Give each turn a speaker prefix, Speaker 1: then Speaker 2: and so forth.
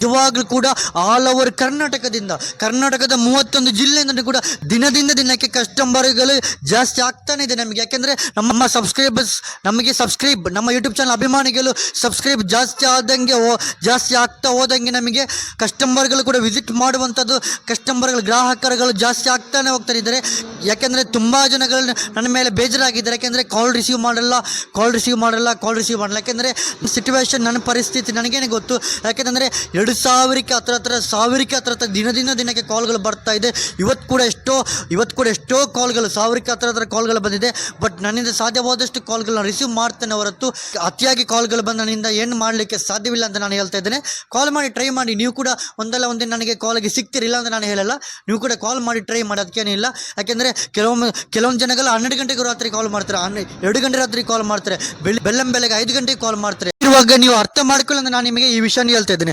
Speaker 1: ನಿಜವಾಗ್ಲೂ ಕೂಡ all over ಕರ್ನಾಟಕದಿಂದ, ಕರ್ನಾಟಕದ ಮೂವತ್ತೊಂದು ಜಿಲ್ಲೆಯಿಂದ ಕೂಡ ದಿನದಿಂದ ದಿನಕ್ಕೆ ಕಸ್ಟಮರ್ಗಳು ಜಾಸ್ತಿ ಆಗ್ತಾನೆ ಇದೆ ನಮಗೆ. ಯಾಕೆಂದರೆ ನಮ್ಮ ಸಬ್ಸ್ಕ್ರೈಬರ್ಸ್ ನಮಗೆ ಸಬ್ಸ್ಕ್ರೈಬ್ ನಮ್ಮ ಯೂಟ್ಯೂಬ್ ಚಾನಲ್ ಅಭಿಮಾನಿಗಳು ಸಬ್ಸ್ಕ್ರೈಬ್ ಜಾಸ್ತಿ ಆದಂಗೆ ಓ, ಜಾಸ್ತಿ ಆಗ್ತಾ ಹೋದಂಗೆ ನಮಗೆ ಕಸ್ಟಮರ್ಗಳು ಕೂಡ ವಿಸಿಟ್ ಮಾಡುವಂಥದ್ದು ಕಸ್ಟಮರ್ಗಳು ಗ್ರಾಹಕರುಗಳು ಜಾಸ್ತಿ ಆಗ್ತಾನೆ ಹೋಗ್ತಾ ಇದ್ದಾರೆ. ಯಾಕೆಂದರೆ ತುಂಬ ಜನಗಳು ನನ್ನ ಮೇಲೆ ಬೇಜಾರಾಗಿದ್ದಾರೆ. ಯಾಕೆಂದರೆ ಕಾಲ್ ರಿಸೀವ್ ಮಾಡಲ್ಲ ಕಾಲ್ ರಿಸೀವ್ ಮಾಡಲ್ಲ ಕಾಲ್ ರಿಸೀವ್ ಮಾಡಲ್ಲ. ಯಾಕೆಂದರೆ ಸಿಚುವೇಶನ್ ನನ್ನ ಪರಿಸ್ಥಿತಿ ನನಗೇನೆ ಗೊತ್ತು. ಯಾಕೆಂದರೆ ಸಾವಿರಕ್ಕೆ ಹತ್ರ ಹತ್ರ, ಸಾವಿರಕ್ಕೆ ಹತ್ರ ಹತ್ರ ದಿನದಿಂದ ದಿನಕ್ಕೆ ಕಾಲ್ಗಳು ಬರ್ತಾ ಇದೆ. ಇವತ್ತು ಕೂಡ ಎಷ್ಟೋ ಇವತ್ತು ಕೂಡ ಎಷ್ಟೋ ಕಾಲ್ಗಳು ಸಾವಿರಕ್ಕೆ ಹತ್ರ ಹತ್ರ ಕಾಲ್ಗಳು ಬಂದಿದೆ. ಬಟ್ ನನ್ನಿಂದ ಸಾಧ್ಯವಾದಷ್ಟು ಕಾಲ್ಗಳನ್ನ ರಿಸೀವ್ ಮಾಡ್ತೇನೆ ಹೊರತು, ಅತಿಯಾಗಿ ಕಾಲ್ಗಳು ಬಂದು ನನ್ನಿಂದ ಏನು ಮಾಡಲಿಕ್ಕೆ ಸಾಧ್ಯವಿಲ್ಲ ಅಂತ ನಾನು ಹೇಳ್ತಾ ಇದ್ದೇನೆ. ಕಾಲ್ ಮಾಡಿ ಟ್ರೈ ಮಾಡಿ, ನೀವು ಕೂಡ ಒಂದಲ್ಲ ಒಂದಿನ ನನಗೆ ಕಾಲಿಗೆ ಸಿಗ್ತಿರಲಿಲ್ಲ ಅಂತ ನಾನು ಹೇಳಲ್ಲ. ನೀವು ಕೂಡ ಕಾಲ್ ಮಾಡಿ ಟ್ರೈ ಮಾಡಿ ಅದಕ್ಕೇನಿಲ್ಲ ಯಾಕೆಂದರೆ ಕೆಲವೊಮ್ಮೆ, ಕೆಲವೊಂದು ಜನಗಳು ಹನ್ನೆರಡು ಗಂಟೆಗೂ ರಾತ್ರಿ ಕಾಲ್ ಮಾಡ್ತಾರೆ. ಹನ್ನೆ, ಎರಡು ಗಂಟೆ ರಾತ್ರಿ ಕಾಲ್ ಮಾಡ್ತಾರೆ. ಬೆಳಿ ಬೆಳ್ಳಂ ಬೆಳಗ್ಗೆ ಐದು ಗಂಟೆಗೆ ಕಾಲ್ ಮಾಡ್ತಾರೆ. ಇರುವಾಗ ನೀವು ಅರ್ಥ ಮಾಡ್ಕೊಳ್ಳಿ ಅಂತ ನಾನು ನಿಮಗೆ ಈ ವಿಷಯ ಹೇಳ್ತಾ ಇದ್ದೇನೆ.